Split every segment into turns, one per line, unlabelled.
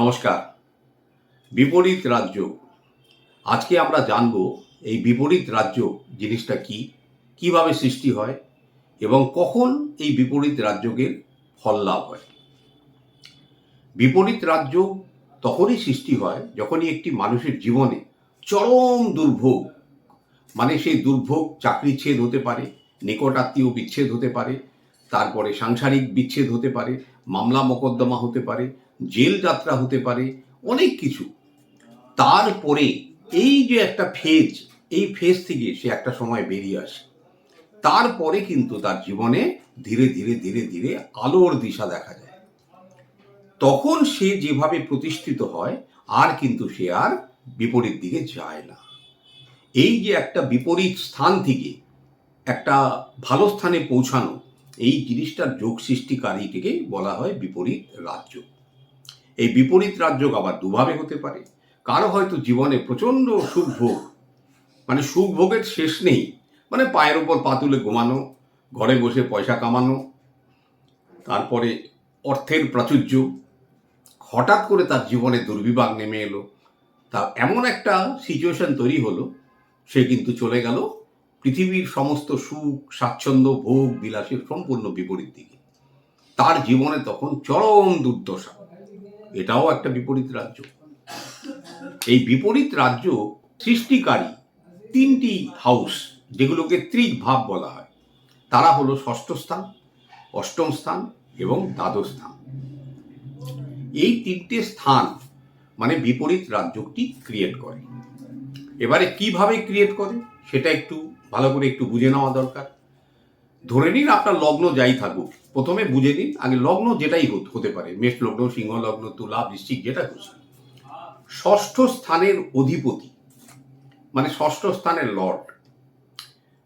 নমস্কার। বিপরীত রাজ্য। আজকে আমরা জানব এই বিপরীত রাজ্য জিনিসটা কি, কীভাবে সৃষ্টি হয় এবং কখন এই বিপরীত রাজ্যকে ফল লাভ হয়। বিপরীত রাজ্য তখনই সৃষ্টি হয় যখনই একটি মানুষের জীবনে চরম দুর্ভোগ মানে সেই দুর্ভোগ চাকরি ছেদ হতে পারে নিকটাত্মীয় বিচ্ছেদ হতে পারে, তারপরে সাংসারিক বিচ্ছেদ হতে পারে মামলা মোকদ্দমা হতে পারে জেল যাত্রা হতে পারে, অনেক কিছু। তারপরে এই যে একটা ফেজ, এই ফেজ থেকে সে একটা সময় বেরিয়ে আসে। তারপরে কিন্তু তার জীবনে ধীরে ধীরে ধীরে ধীরে আলোর দিশা দেখা যায়। তখন সে যেভাবে প্রতিষ্ঠিত হয়, আর কিন্তু সে আর বিপরীত দিকে যায় না। এই যে একটা বিপরীত স্থান থেকে একটা ভালো স্থানে পৌঁছানো, এই জিনিসটার যোগ সৃষ্টিকারীকে বলা হয় বিপরীত রাজ্য এই বিপরীত রাজ্য আবার দুভাবে হতে পারে। কারও হয়তো জীবনে প্রচণ্ড সুখ ভোগ মানে সুখ ভোগের শেষ নেই মানে পায়ের ওপর পা তুলে ঘুমানো, ঘরে বসে পয়সা কামানো, তারপরে অর্থের প্রাচুর্য। হঠাৎ করে তার জীবনে দুর্বিভাগ নেমে এলো। তা এমন একটা সিচুয়েশন তৈরি হলো, সে কিন্তু চলে গেল পৃথিবীর সমস্ত সুখ, স্বাচ্ছন্দ্য, ভোগ, বিলাসের সম্পূর্ণ বিপরীত দিকে। তার জীবনে তখন চরম দুর্দশা। এটাও একটা বিপরীত রাজ্য। এই বিপরীত রাজ্য সৃষ্টিকারী তিনটি হাউস যেগুলোকে ত্রিক ভাব বলা হয়। তারা হলো ষষ্ঠ স্থান, অষ্টম স্থান এবং দ্বাদশ স্থান। এই তিনটে স্থান মানে বিপরীত রাজ্যটি ক্রিয়েট করে। এবারে কীভাবে ক্রিয়েট করে, সেটা একটু ভালো করে একটু বুঝে নেওয়া দরকার। ধরে নিন আপনার লগ্ন যাই থাকুক প্রথমে বুঝে নিন, আগে লগ্ন যেটাই হতে পারে, মেষ লগ্ন, সিংহ লগ্ন, তুলা, বৃশ্চিক, যেটা খুশি। ষষ্ঠ স্থানের অধিপতি মানে ষষ্ঠ স্থানের লর্ড,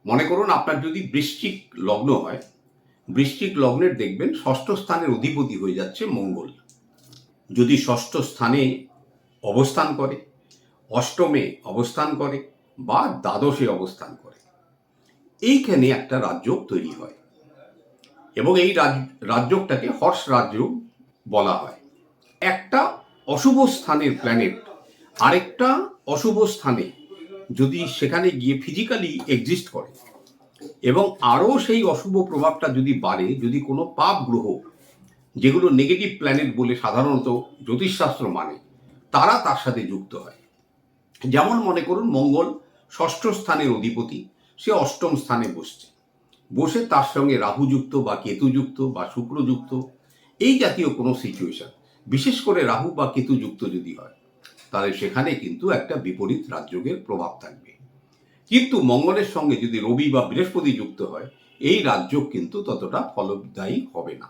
মনে করুন আপনার যদি বৃশ্চিক লগ্ন হয়, বৃশ্চিক লগ্নের দেখবেন ষষ্ঠ স্থানের অধিপতি হয়ে যাচ্ছে মঙ্গল। যদি ষষ্ঠ স্থানে অবস্থান করে, অষ্টমে অবস্থান করে বা দ্বাদশে অবস্থান করে, এইখানে একটা রাজ্য তৈরি হয়। এবং এই রাজ- রাজ্যটাকে হর্ষ রাজ্য বলা হয়। একটা অশুভ স্থানের প্ল্যানেট আরেকটা অশুভ স্থানে যদি সেখানে গিয়ে ফিজিক্যালি এক্সিস্ট করে এবং আরও সেই অশুভ প্রভাবটা যদি বাড়ে, যদি কোনো পাপ গ্রহ, যেগুলো নেগেটিভ প্ল্যানেট বলে সাধারণত জ্যোতিষশাস্ত্র মানে তারা তার সাথে যুক্ত হয়। যেমন মনে করুন মঙ্গল ষষ্ঠ স্থানের অধিপতি, সে অষ্টম স্থানে বসছে। বসে তার সঙ্গে রাহুযুক্ত বা কেতুযুক্ত বা শুক্রযুক্ত, এই জাতীয় কোনো সিচুয়েশন বিশেষ করে রাহু বা কেতুযুক্ত যদি হয়, তাহলে সেখানে কিন্তু একটা বিপরীত রাজযোগের প্রভাব থাকবে। কিন্তু মঙ্গলের সঙ্গে যদি রবি বা বৃহস্পতি যুক্ত হয়, এই রাজযোগ কিন্তু ততটা ফলদায়ী হবে না।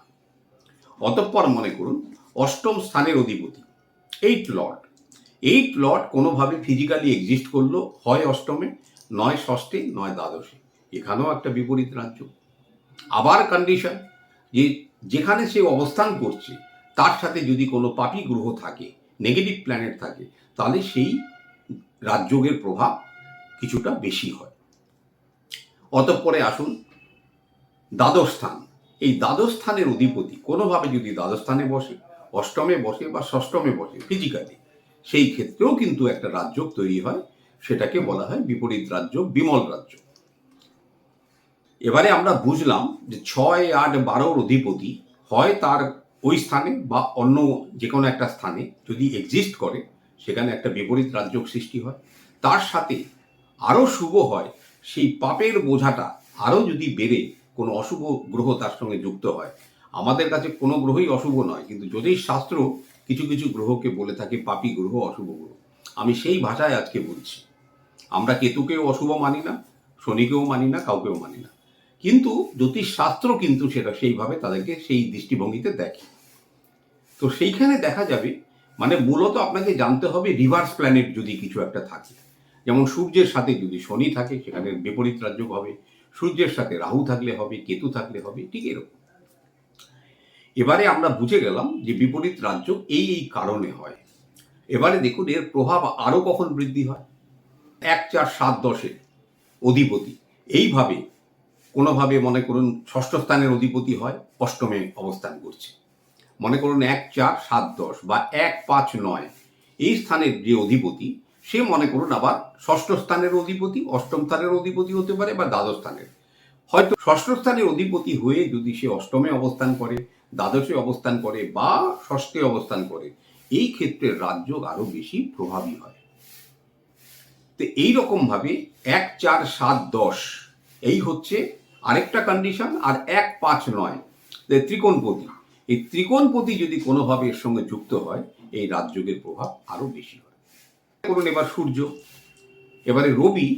অতঃপর মনে করুন, অষ্টম স্থানের অধিপতি এইট লর্ড এইট লর্ড কোনোভাবে ফিজিক্যালি এক্সিস্ট করল, হয় অষ্টমে, নয় ষষ্ঠে, নয় দ্বাদশে। এখানেও একটা বিপরীত রাজ্য। আবার কন্ডিশন যে যেখানে সে অবস্থান করছে, তার সাথে যদি কোনো পাপি গ্রহ থাকে নেগেটিভ প্ল্যানেট থাকে, তাহলে সেই রাজযোগের প্রভাব কিছুটা বেশি হয়। অতঃপরে আসুন দ্বাদশ স্থান। এই দ্বাদশ স্থানের অধিপতি কোনোভাবে যদি দ্বাদশ স্থানে বসে, অষ্টমে বসে বা ষষ্ঠমে বসে ফিজিক্যালি সেই ক্ষেত্রেও কিন্তু একটা রাজ্য তৈরি হয়। সেটাকে বলা হয় বিপরীত রাজ্য, বিমল রাজ্য। এবারে আমরা বুঝলাম যে ছয়, আট, বারোর অধিপতি হয় তার ওই স্থানে বা অন্য যে কোনো একটা স্থানে যদি এক্সিস্ট করে, সেখানে একটা বিপরীত রাজ্য সৃষ্টি হয়। তার সাথে আরও শুভ হয়, সেই পাপের বোঝাটা আরও যদি বেড়ে কোনো অশুভ গ্রহ তার সঙ্গে যুক্ত হয়। আমাদের কাছে কোনো গ্রহই অশুভ নয়, কিন্তু জ্যোতিষ শাস্ত্র কিছু কিছু গ্রহকে বলে থাকে, পাপি গ্রহ, অশুভ গ্রহ, আমি সেই ভাষায় আজকে বলছি। আমরা কেতুকেও অশুভ মানি না, শনিকেও মানি না, কাউকেও মানি না। কিন্তু জ্যোতিষ শাস্ত্র কিন্তু সেটা সেইভাবে তাদেরকে সেই দৃষ্টিভঙ্গিতে দেখে। তো সেইখানে দেখা যাবে মানে মূলত আপনাকে জানতে হবে রিভার্স প্ল্যানেট যদি কিছু একটা থাকে। যেমন সূর্যের সাথে যদি শনি থাকে, সেখানে বিপরীত রাজ্য হবে। সূর্যের সাথে রাহু থাকলে হবে, কেতু থাকলে হবে, ঠিক এরকম। এবারে আমরা বুঝে গেলাম যে বিপরীত রাজ্য এই এই কারণে হয়। এবারে দেখুন, এর প্রভাব আরও কখন বৃদ্ধি হয়? এক চার সাত দশে অধিপতি। এইভাবে কোনোভাবে মনে করুন ষষ্ঠ স্থানের অধিপতি হয়, অষ্টমে অবস্থান করছে। মনে করুন এক চার সাত দশ বা এক পাঁচ নয়, এই স্থানের যে অধিপতি, সে মনে করুন আবার ষষ্ঠ স্থানের অধিপতি, অষ্টম স্থানের অধিপতি হতে পারে বা দ্বাদশ স্থানের। হয়তো ষষ্ঠ স্থানের অধিপতি হয়ে যদি সে অষ্টমে অবস্থান করে, দ্বাদশে অবস্থান করে বা ষষ্ঠে অবস্থান করে, এই ক্ষেত্রে রাজ্য আরও বেশি প্রভাবী হয়। তো এই রকম ভাবে এক চার সাত দশ, এই হচ্ছে আরেকটা কন্ডিশন আর এক পাঁচ নয়। যে ত্রিকোণপতি, এই ত্রিকোণপতি যদি কোনোভাবে এর সঙ্গে যুক্ত হয়, এই রাজযোগের প্রভাব আরও বেশি হয়। করুন এবার সূর্য, এবারে রবি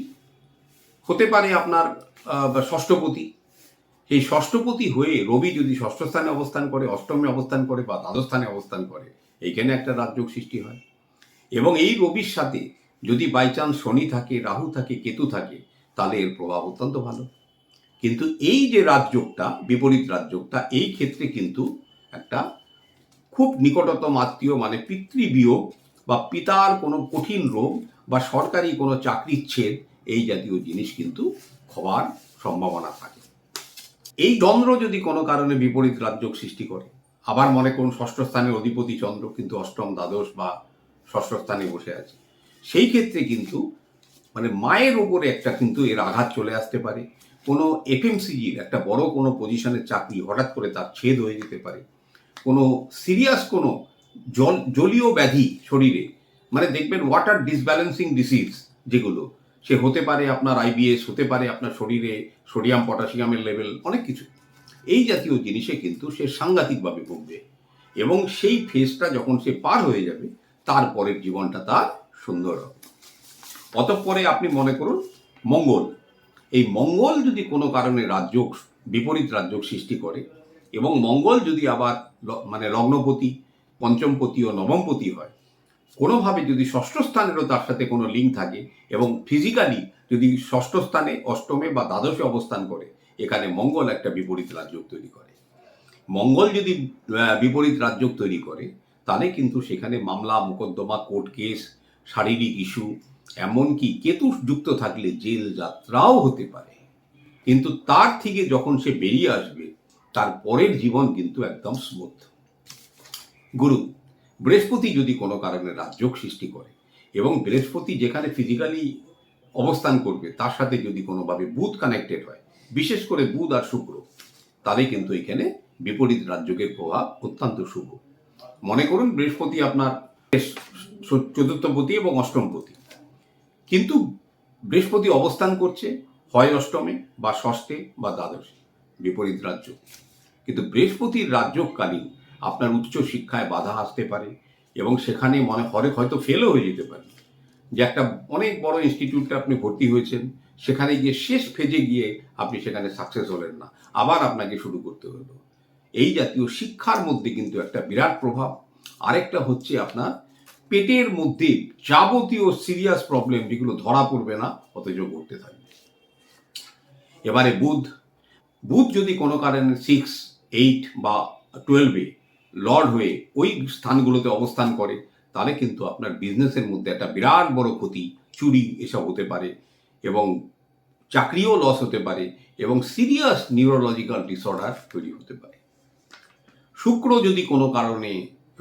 হতে পারে আপনার ষষ্ঠপতি। এই ষষ্ঠপতি হয়ে রবি যদি ষষ্ঠ স্থানে অবস্থান করে, অষ্টমে অবস্থান করে বা দ্বাদশ স্থানে অবস্থান করে, এইখানে একটা রাজযোগ সৃষ্টি হয়। এবং এই রবির সাথে যদি বাই চান্স শনি থাকে, রাহু থাকে, কেতু থাকে, তাহলে এর প্রভাব অত্যন্ত ভালো। কিন্তু এই যে রাজযোগটা, বিপরীত রাজযোগটা, এই ক্ষেত্রে কিন্তু একটা খুব নিকটতম আত্মীয় মানে পিতৃবিয়োগ বা পিতার কোনো কঠিন রোগ বা সরকারি কোনো চাকরির ছেদ এই জাতীয় জিনিস কিন্তু হওয়ার সম্ভাবনা থাকে। এই দ্বন্দ্ব যদি কোনো কারণে বিপরীত রাজযোগ সৃষ্টি করে, আবার মনে করুন ষষ্ঠ স্থানের অধিপতি চন্দ্র কিন্তু অষ্টম দ্বাদশ বা ষষ্ঠ স্থানে বসে আছে, সেই ক্ষেত্রে কিন্তু মানে মায়ের ওপরে একটা কিন্তু এর আঘাত চলে আসতে পারে। কোনো এফএমসিজির একটা বড় কোনো পজিশনের চাকরি হঠাৎ করে তার ছেদ হয়ে যেতে পারে। কোনো সিরিয়াস কোনো জল, জলীয় ব্যাধি শরীরে মানে দেখবেন ওয়াটার ডিসব্যালেন্সিং ডিসিজ যেগুলো, সে হতে পারে আপনার আইবিএস হতে পারে আপনার শরীরে সোডিয়াম পটাশিয়ামের লেভেল অনেক কিছু। এই জাতীয় জিনিসে কিন্তু সে সাংঘাতিকভাবে ভুগবে এবং সেই ফেজটা যখন সে পার হয়ে যাবে তারপরের জীবনটা তার সুন্দর হবে। অতঃপরে আপনি মনে করুন, মঙ্গল। এই মঙ্গল যদি কোনো কারণে রাজযোগ, বিপরীত রাজযোগ সৃষ্টি করে এবং মঙ্গল যদি আবার মানে লগ্নপতি, পঞ্চমপতি ও নবমপতি হয়, কোনোভাবে যদি ষষ্ঠ স্থানেরও তার সাথে কোনো লিঙ্ক থাকে এবং ফিজিক্যালি যদি ষষ্ঠ স্থানে অষ্টমে বা দ্বাদশে অবস্থান করে, এখানে মঙ্গল একটা বিপরীত রাজযোগ তৈরি করে। মঙ্গল যদি বিপরীত রাজযোগ তৈরি করে, তাহলে কিন্তু সেখানে মামলা, মোকদ্দমা, কোর্ট কেস, শারীরিক ইস্যু এমনকি কেতু যুক্ত থাকলে জেল যাত্রাও হতে পারে। কিন্তু তার থেকে যখন সে বেরিয়ে আসবে, তার পরের জীবন কিন্তু একদম স্মুথ। গুরু, বৃহস্পতি যদি কোনো কারণে রাজযোগ সৃষ্টি করে এবং বৃহস্পতি যেখানে ফিজিক্যালি অবস্থান করবে, তার সাথে যদি কোনোভাবে বুধ কানেক্টেড হয়, বিশেষ করে বুধ আর শুক্র, তাহলে কিন্তু এখানে বিপরীত রাজযোগের প্রভাব অত্যন্ত শুভ। মনে করুন বৃহস্পতি আপনার চতুর্থপতি এবং অষ্টমপতি। কিন্তু বৃহস্পতি অবস্থান করছে হয় অষ্টমে বা ষষ্ঠে বা দ্বাদশে, বিপরীত রাজ্য। কিন্তু বৃহস্পতির রাজ্যকালীন আপনার উচ্চ শিক্ষায় বাধা আসতে পারে এবং সেখানে মনে হরে হয়তো ফেলও হয়ে যেতে পারে। যে একটা অনেক বড় ইনস্টিটিউটে আপনি ভর্তি হয়েছেন, সেখানে গিয়ে শেষ ফেজে গিয়ে আপনি সেখানে সাকসেস হলেন না। আবার আপনাকে শুরু করতে হলো। এই জাতীয় শিক্ষার মধ্যে কিন্তু একটা বিরাট প্রভাব। আরেকটা হচ্ছে আপনার পেটের মধ্যে যাবতীয় সিরিয়াস প্রবলেম যেগুলো ধরা পড়বে না, অথচ ঘটতে থাকবে। এবারে বুধ বুধ যদি কোনো কারণে সিক্স এইট বা টুয়েলভে লর্ড হয়ে ওই স্থানগুলোতে অবস্থান করে, তাহলে কিন্তু আপনার বিজনেসের মধ্যে একটা বিরাট বড় ক্ষতি, চুরি এসব হতে পারে এবং চাকরিও লস হতে পারে এবং সিরিয়াস নিউরোলজিক্যাল ডিসঅর্ডার তৈরি হতে পারে। শুক্র যদি কোনো কারণে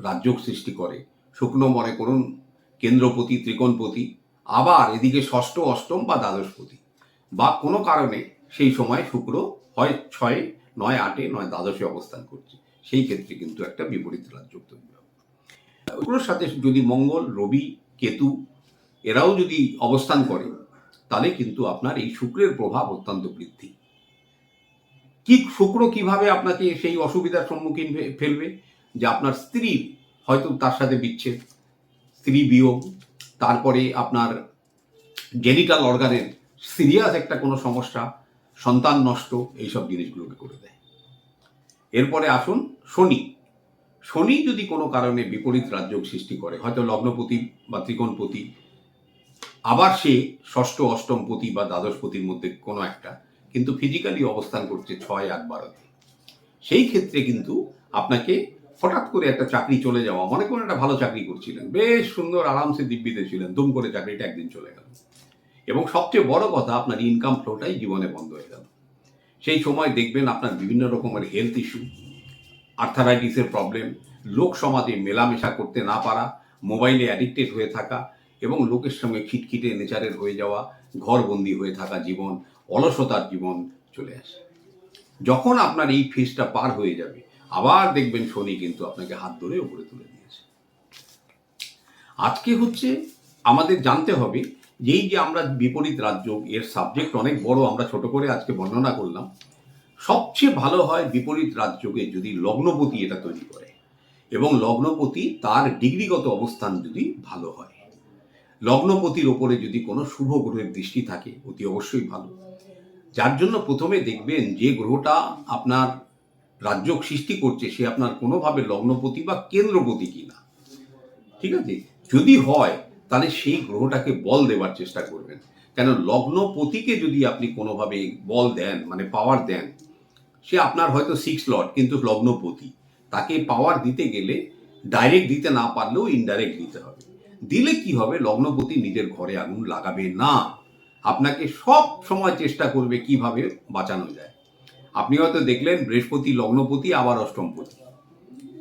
রাজ্যক সৃষ্টি করে শুক্র মনে করুন, কেন্দ্রপতি, ত্রিকোণপতি, আবার এদিকে ষষ্ঠ, অষ্টম বা দ্বাদশপতি। বা কোনো কারণে সেই সময় শুক্র হয় ছয়ে, নয়, আটে, নয়, দ্বাদশে অবস্থান করছে। সেই ক্ষেত্রে কিন্তু একটা বিপরীত রাজ্য তৈরি হবে। সাথে যদি মঙ্গল, রবি, কেতু এরাও যদি অবস্থান করে, তাহলে কিন্তু আপনার এই শুক্রের প্রভাব অত্যন্ত বৃদ্ধি। কি শুক্র কীভাবে আপনাকে সেই অসুবিধার সম্মুখীন ফেলবে? যে আপনার স্ত্রীর হয়তো তার সাথে বিচ্ছেদ, স্ত্রী বিয়োগ, তারপরে আপনার জেনিটাল অর্গানের সিরিয়াস একটা কোনো সমস্যা, সন্তান নষ্ট, এইসব জিনিসগুলোকে করে দেয়। এরপরে আসুন শনি। শনি যদি কোনো কারণে বিপরীত রাজযোগ সৃষ্টি করে, হয়তো লগ্নপতি বা ত্রিকোণপতি, আবার সে ষষ্ঠ, অষ্টমপতি বা দ্বাদশপতির মধ্যে কোনো একটা, কিন্তু ফিজিক্যালি অবস্থান করছে ছয়, আট বারোতে সেই ক্ষেত্রে কিন্তু আপনাকে হঠাৎ করে একটা চাকরি চলে যাওয়া, মনে করুন একটা ভালো চাকরি করছিলেন, বেশ সুন্দর আরামসে দিব্যিতে ছিলেন দুম করে চাকরিটা একদিন চলে গেল। এবং সবচেয়ে বড় কথা, আপনার ইনকাম ফ্লোটাই জীবনে বন্ধ হয়ে গেল। সেই সময় দেখবেন আপনার বিভিন্ন রকমের হেলথ ইস্যু আর্থারাইটিসের প্রবলেম লোক সমাজে মেলামেশা করতে না পারা মোবাইলে অ্যাডিক্টেড হয়ে থাকা এবং লোকের সঙ্গে খিটখিটে নেচারের হয়ে যাওয়া, ঘরবন্দি হয়ে থাকা জীবন, অলসতার জীবন চলে আসে। যখন আপনার এই ফেজটা পার হয়ে যাবে আবার দেখবেন শনি কিন্তু আপনাকে হাত ধরে উপরে তুলে দিয়েছে। আজকে হচ্ছে আমাদের জানতে হবে যে এই যে আমরা বিপরীত রাজ্য, এর সাবজেক্ট অনেক বড়, আমরা ছোট করে আজকে বর্ণনা করলাম। সবচেয়ে ভালো হয় বিপরীত রাজ্যকে যদি লগ্নপতি এটা তৈরি করে এবং লগ্নপতি তার ডিগ্রিগত অবস্থান যদি ভালো হয়। লগ্নপতির ওপরে যদি কোনো শুভ গ্রহের দৃষ্টি থাকে, অতি অবশ্যই ভালো। যার জন্য প্রথমে দেখবেন যে গ্রহটা আপনার রাজ্য সৃষ্টি করছে সে আপনার কোনোভাবে লগ্নপতি বা কেন্দ্রপতি কিনা। ঠিক আছে? যদি হয়, তাহলে সেই গ্রহটাকে বল দেওয়ার চেষ্টা করবেন। কেন? লগ্নপতিকে যদি আপনি কোনোভাবে বল দেন মানে পাওয়ার দেন, সে আপনার হয়তো সিক্স লট কিন্তু লগ্নপতি। তাকে পাওয়ার দিতে গেলে ডাইরেক্ট দিতে না পারলেও ইনডাইরেক্ট দিতে হবে। দিলে কি হবে? লগ্নপতি নিজের ঘরে আগুন লাগাবে না। আপনাকে সব সময় চেষ্টা করবে কীভাবে বাঁচানো যায়। আপনি হয়তো দেখলেন বৃহস্পতি, লগ্নপতি, আবার অষ্টমপতি।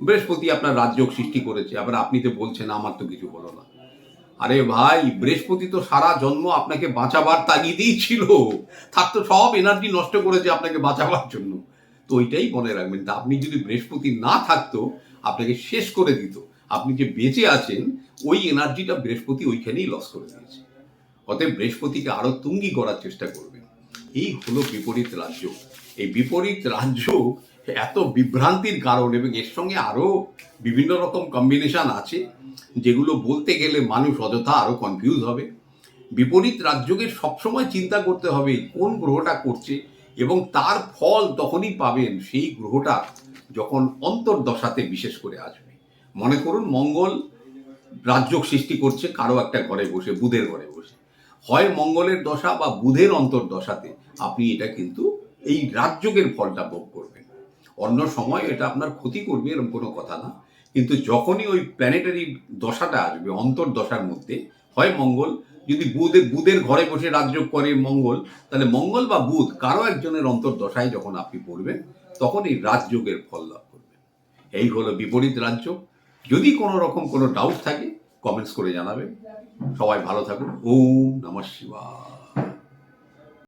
বৃহস্পতি আপনার রাজ্য সৃষ্টি করেছে, আবার আপনি তো বলছেন, আমার তো কিছু বলো না। আরে ভাই, বৃহস্পতি তো সারা জন্ম আপনাকে বাঁচাবার তাগিদেই ছিল। তার তো সব এনার্জি নষ্ট করেছে আপনাকে বাঁচাবার জন্য। তো ওইটাই মনে রাখবেন, তা আপনি যদি বৃহস্পতি না থাকতো, আপনাকে শেষ করে দিত। আপনি যে বেঁচে আছেন, ওই এনার্জিটা বৃহস্পতি ওইখানেই লস করে দিয়েছে। অতএব বৃহস্পতিকে আরও তুঙ্গি করার চেষ্টা করবেন। এই হলো বিপরীত রাজ্য এই বিপরীত রাজ্য এত বিভ্রান্তির কারণ এবং এর সঙ্গে আরও বিভিন্ন রকম কম্বিনেশন আছে, যেগুলো বলতে গেলে মানুষ অযথা আরও কনফিউজ হবে। বিপরীত রাজ্যকে সবসময় চিন্তা করতে হবে কোন গ্রহটা করছে এবং তার ফল তখনই পাবেন সেই গ্রহটা যখন অন্তর্দশাতে বিশেষ করে আসবে। মনে করুন, মঙ্গল রাজ্য সৃষ্টি করছে, কারও একটা ঘরে বসে, বুধের ঘরে বসে। হয় মঙ্গলের দশা বা বুধের অন্তর্দশাতে, আপনি এটা কিন্তু এই রাজযোগের ফলটা ভোগ করবেন। অন্য সময় এটা আপনার ক্ষতি করবে এরকম কোনো কথা না। কিন্তু যখনই ওই প্ল্যানেটারি দশাটা আসবে, অন্তর্দশার মধ্যে, হয় মঙ্গল, যদি বুধের বুধের ঘরে বসে রাজযোগ করে মঙ্গল, তাহলে মঙ্গল বা বুধ কারও একজনের অন্তর্দশায় যখন আপনি পড়বেন, তখন এই রাজযোগের ফল লাভ করবেন। এই হলো বিপরীত রাজ্য। যদি কোনো রকম কোনো ডাউট থাকে কমেন্টস করে জানাবেন। সবাই ভালো থাকুন। ওম নমঃ শিবায়।